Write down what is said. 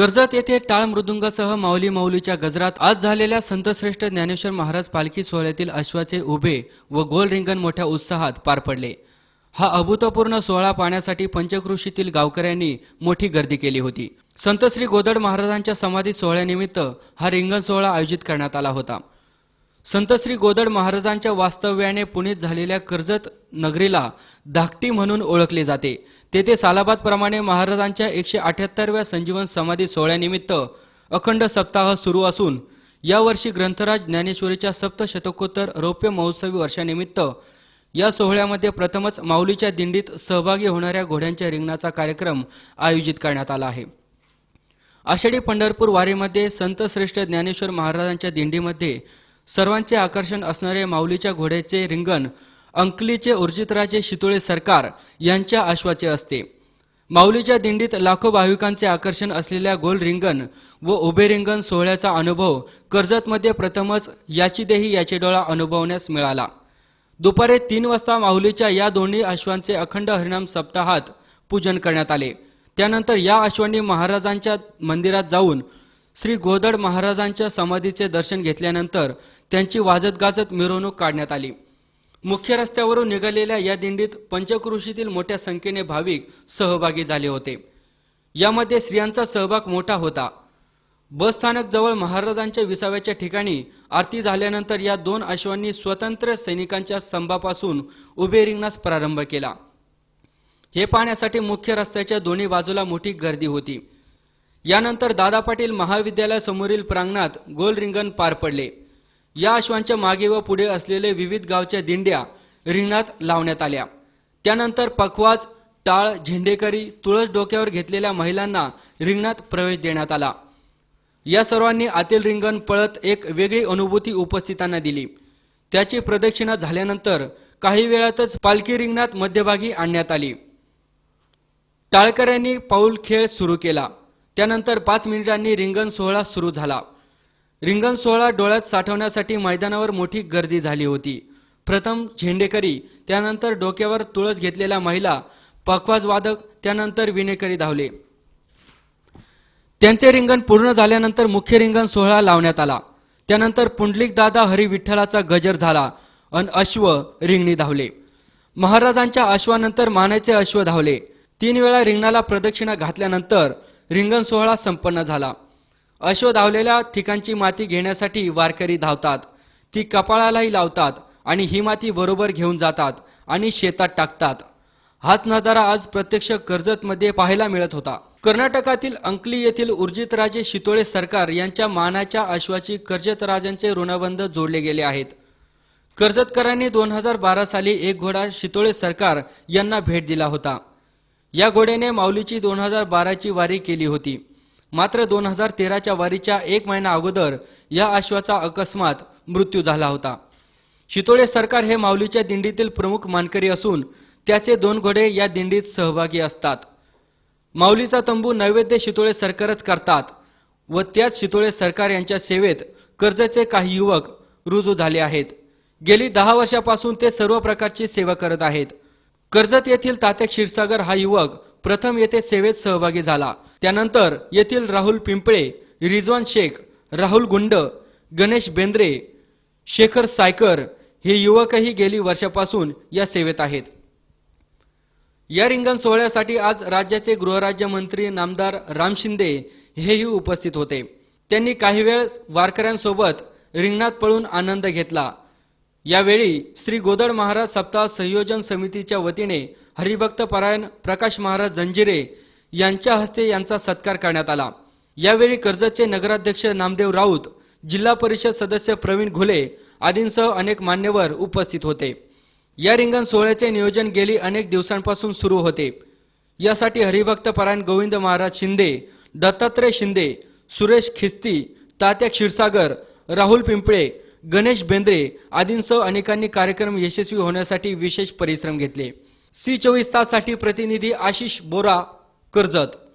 कर्जत येथे टाळ मृदुंगासह माऊली माऊलीच्या गजरात आज झालेल्या संतश्रेष्ठ ज्ञानेश्वर महाराज पालखी सोहळ्यातील अश्वाचे उभे व गोल रिंगण मोठ्या उत्साहात पार पडले. हा अभूतपूर्ण सोहळा पाहण्यासाठी पंचकृषीतील गावकऱ्यांनी मोठी गर्दी केली होती. संत श्री गोदड महाराजांच्या समाधी सोहळ्यानिमित्त हा रिंगण सोहळा आयोजित करण्यात आला होता. संत श्री गोदड महाराजांच्या वास्तव्याने पुणीत झालेल्या कर्जत नगरीला धाकटी म्हणून ओळखले जाते. तेथे सालाबादप्रमाणे महाराजांच्या एकशे अठ्याहत्तरव्या संजीवन समाधी सोहळ्यानिमित्त अखंड सप्ताह सुरू असून यावर्षी ग्रंथराज ज्ञानेश्वरीच्या सप्तशतकोत्तर रौप्य महोत्सवी वर्षानिमित्त या सोहळ्यामध्ये प्रथमच माऊलीच्या दिंडीत सहभागी होणाऱ्या घोड्यांच्या रिंगणाचा कार्यक्रम आयोजित करण्यात आला आहे. आषाढी पंढरपूर वारीमध्ये संत श्रेष्ठ ज्ञानेश्वर महाराजांच्या दिंडीमध्ये सर्वांचे आकर्षण असणारे माऊलीच्या घोड्याचे रिंगण अंकलीचे उर्जितराजे शितोळे सरकार यांच्या आश्वाचे असते. माऊलीच्या दिंडीत लाखो भाविकांचे आकर्षण असलेल्या गोल रिंगण व उभे रिंगण सोहळ्याचा अनुभव कर्जतमध्ये प्रथमच याची देही याचे डोळा अनुभवण्यास मिळाला. दुपारी तीन वाजता माऊलीच्या या दोन्ही अश्वांचे अखंड हरिणाम सप्ताहात पूजन करण्यात आले. त्यानंतर या अश्वांनी महाराजांच्या मंदिरात जाऊन श्री गोदड महाराजांच्या समाधीचे दर्शन घेतल्यानंतर त्यांची वाजत गाजत मिरवणूक काढण्यात आली. मुख्य रस्त्यावरून निघालेल्या या दिंडीत पंचक्रोशीतील मोठ्या संख्येने भाविक सहभागी झाले होते. यामध्ये स्त्रियांचा सहभाग मोठा होता. बस स्थानक जवळ महाराजांच्या विसाव्याच्या ठिकाणी आरती झाल्यानंतर या दोन अश्वांनी स्वतंत्र सैनिकांच्या स्तंभापासून उभे रिंगणास प्रारंभ केला. हे पाहण्यासाठी मुख्य रस्त्याच्या दोन्ही बाजूला मोठी गर्दी होती. यानंतर दादा पाटील महाविद्यालयासमोरील प्रांगणात गोल रिंगण पार पडले. या अश्वांच्या मागे व पुढे असलेले विविध गावच्या दिंड्या रिंगणात लावण्यात आल्या. त्यानंतर पखवाज टाळ झेंडेकरी तुळस डोक्यावर घेतलेल्या महिलांना रिंगणात प्रवेश देण्यात आला. या सर्वांनी आतील रिंगण पळत एक वेगळी अनुभूती उपस्थितांना दिली. त्याची प्रदक्षिणा झाल्यानंतर काही वेळातच पालखी रिंगणात मध्यभागी आणण्यात आली. टाळकऱ्यांनी पाऊल खेळ सुरू केला. त्यानंतर पाच मिनिटांनी रिंगण सोहळा सुरू झाला. रिंगण सोहळा डोळ्यात साठवण्यासाठी मैदानावर मोठी गर्दी झाली होती. प्रथम झेंडेकरी त्यानंतर डोक्यावर तुळस घेतलेल्या महिला पखवाज वादक त्यानंतर विणेकरी धावले. त्यांचे रिंगण पूर्ण झाल्यानंतर मुख्य रिंगण सोहळा लावण्यात आला. त्यानंतर पुंडलिक दादा हरी विठ्ठलाचा गजर झाला अन अश्व रिंगणी धावले. महाराजांच्या अश्वानंतर मानेचे अश्व धावले. तीन वेळा रिंगणाला प्रदक्षिणा घातल्यानंतर रिंगण सोहळा संपन्न झाला. अश्व धावलेल्या ठिकाणची माती घेण्यासाठी वारकरी धावतात. ती कपाळालाही लावतात आणि ही माती बरोबर घेऊन जातात आणि शेतात टाकतात. हाच नजारा आज प्रत्यक्ष कर्जतमध्ये पाहायला मिळत होता. कर्नाटकातील अंकली येथील उर्जितराजे शितोळे सरकार यांच्या मानाच्या अश्वाची कर्जतराजांचे ऋणबंध जोडले गेले आहेत. कर्जतकरांनी दोन हजार बारा साली एक घोडा शितोळे सरकार यांना भेट दिला होता. या घोड्याने माऊलीची दोन हजार बाराची वारी केली होती. मात्र दोन हजार तेराच्या वारीच्या एक महिना अगोदर या अश्वाचा अकस्मात मृत्यू झाला होता. शितोळे सरकार हे माऊलीच्या दिंडीतील प्रमुख मानकरी असून त्याचे दोन घोडे या दिंडीत सहभागी असतात. माऊलीचा तंबू नैवेद्य शितोळे सरकारच करतात व त्याच शितोळे सरकार यांच्या सेवेत कर्जचे काही युवक रुजू झाले आहेत. गेली दहा वर्षापासून ते सर्व प्रकारची सेवा करत आहेत. कर्जत येथील तात्या क्षीरसागर हा युवक प्रथम येथे सेवेत सहभागी झाला. त्यानंतर येथील राहुल पिंपळे रिजवान शेख राहुल गुंड गणेश बेंद्रे शेखर सायकर हे युवकही गेली वर्षापासून या सेवेत आहेत. या रिंगण सोहळ्यासाठी आज राज्याचे गृहराज्यमंत्री नामदार राम शिंदे हेही उपस्थित होते. त्यांनी काही वेळ वारकऱ्यांसोबत रिंगणात पळून आनंद घेतला. यावेळी श्री गोदड महाराज सप्ताह संयोजन समितीच्या वतीने हरिभक्त परायण प्रकाश महाराज जंजिरे यांच्या हस्ते यांचा सत्कार करण्यात आला. यावेळी कर्जतचे नगराध्यक्ष नामदेव राऊत जिल्हा परिषद सदस्य प्रवीण घुले आदींसह अनेक मान्यवर उपस्थित होते. या रिंगण सोहळ्याचे नियोजन गेली अनेक दिवसांपासून सुरू होते. यासाठी हरिभक्त परायण गोविंद महाराज शिंदे दत्तात्रय शिंदे सुरेश खिस्ती तात्या क्षीरसागर राहुल पिंपळे गणेश बेंद्रे आदींसह अनेकांनी कार्यक्रम यशस्वी होण्यासाठी विशेष परिश्रम घेतले. सी चोवीस ताससाठी प्रतिनिधी आशिष बोरा कर्जत.